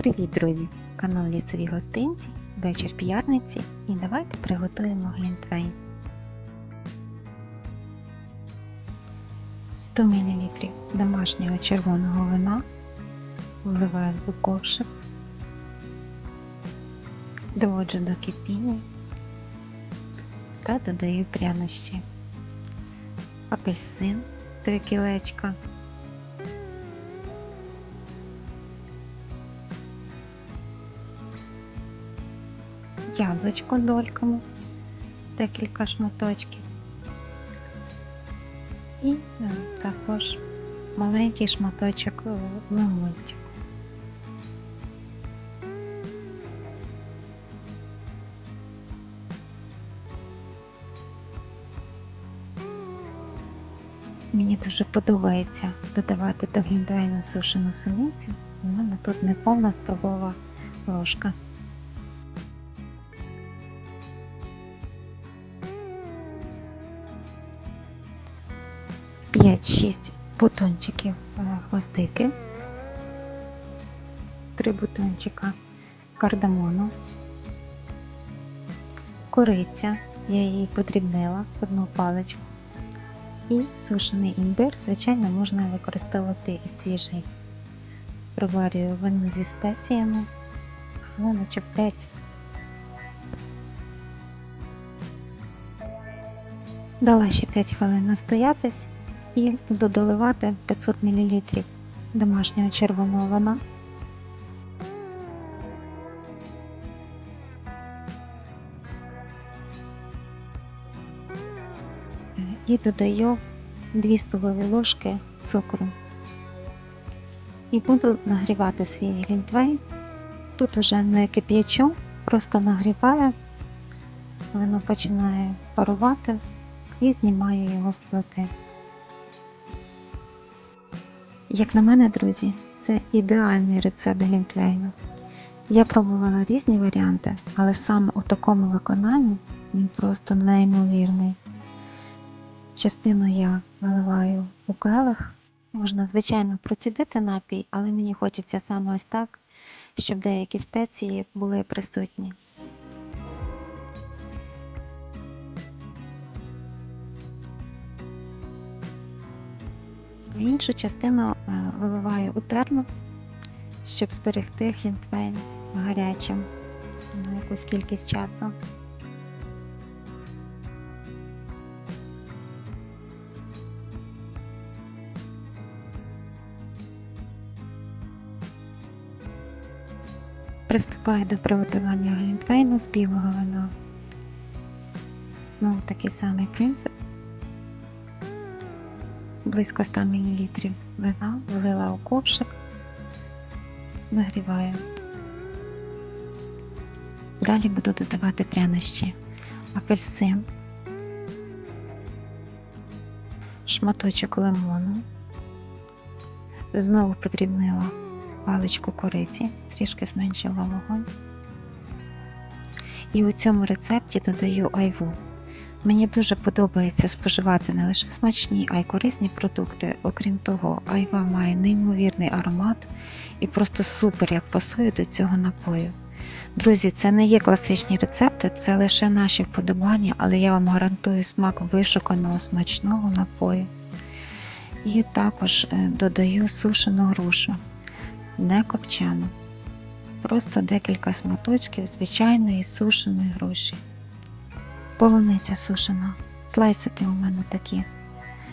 Привіт, друзі! Канал Лісові гостинці, вечір п'ятниці і давайте приготуємо глінтвейн. 100 мл домашнього червоного вина вливаю в ковшик, доводжу до кипіння та додаю прянощі. Апельсин 3 кілечка. Яблучко дольками, декілька шматочків. І е, також маленький шматочок е, лимончику. Мені дуже подобається додавати до глінтвейну сушену суницю. У мене тут не повна столова ложка. 5-6 бутончиків е, гвоздики, 3 бутончика кардамону, кориця, я її подрібнила одну паличку, і сушений імбир, звичайно, можна використовувати і свіжий. Проварюю вино зі спеціями, наче 5 Дала ще 5 хвилин настоятись і буду доливати 500 мл домашнього червоного вина. І додаю 2 столові ложки цукру. І буду нагрівати свій глінтвейн. Тут уже не кип'ячу, просто нагріваю, воно починає парувати і знімаю його з плити. Як на мене, друзі, це ідеальний рецепт глінтвейну. Я пробувала різні варіанти, але саме у такому виконанні він просто неймовірний. Частину я виливаю у келих. Можна, звичайно, процідити напій, але мені хочеться саме ось так, щоб деякі спеції були присутні. Іншу частину е, виливаю у термос, щоб зберегти глінтвейн гарячим на якусь кількість часу. Приступаю до приготування глінтвейну з білого вина. Знову такий самий принцип близько 100 мл вина, влила у ковшик, нагріваю. Далі буду додавати прянощі, апельсин, шматочок лимону, знову подрібнила паличку кориці, трішки зменшила вогонь. І у цьому рецепті додаю айву. Мені дуже подобається споживати не лише смачні, а й корисні продукти. Окрім того, айва має неймовірний аромат і просто супер як пасує до цього напою. Друзі, це не є класичні рецепти, це лише наші вподобання, але я вам гарантую смак вишуканого смачного напою. І також е, додаю сушену грушу, не копчану. Просто декілька сматочків звичайної сушеної груші. Полуниця сушена. Слайсики у мене такі.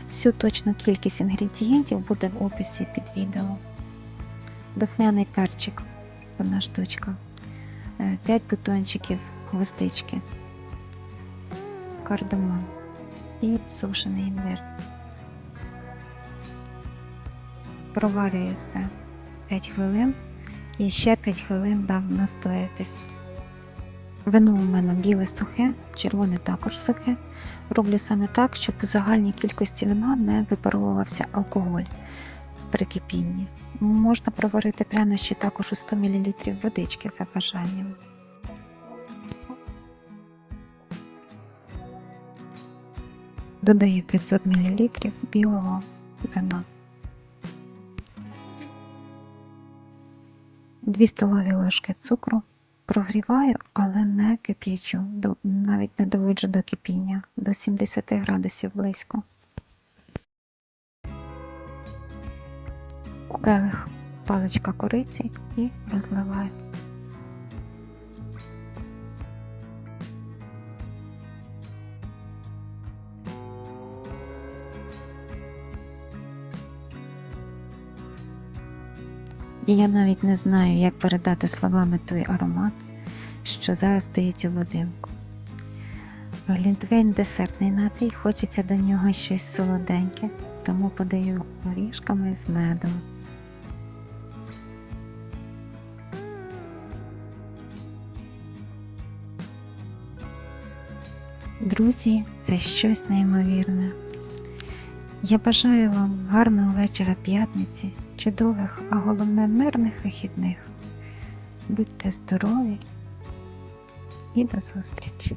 Всю точну кількість інгредієнтів буде в описі під відео. Духмяний перчик, одна штучка, 5 бутончиків гвоздички, кардамон і сушений імбир. Проварюю все 5 хвилин і ще 5 хвилин дам настоятись. Вино у мене біле сухе, червоне також сухе. Роблю саме так, щоб у загальній кількості вина не випаровувався алкоголь при кипінні. Можна проварити прянощі також у 100 мл водички за бажанням. Додаю 500 мл білого вина. 2 столові ложки цукру. Прогріваю, але не кип'ячу, навіть не доводжу до кипіння, до 70 градусів близько. У келих паличка кориці і розливаю. І я навіть не знаю, як передати словами той аромат, що зараз стоїть у будинку. Глінтвейн десертний напій, хочеться до нього щось солоденьке, тому подаю горішками з медом. Друзі, це щось неймовірне. Я бажаю вам гарного вечора п'ятниці, чудових, а головне мирних вихідних. Будьте здорові і до зустрічі!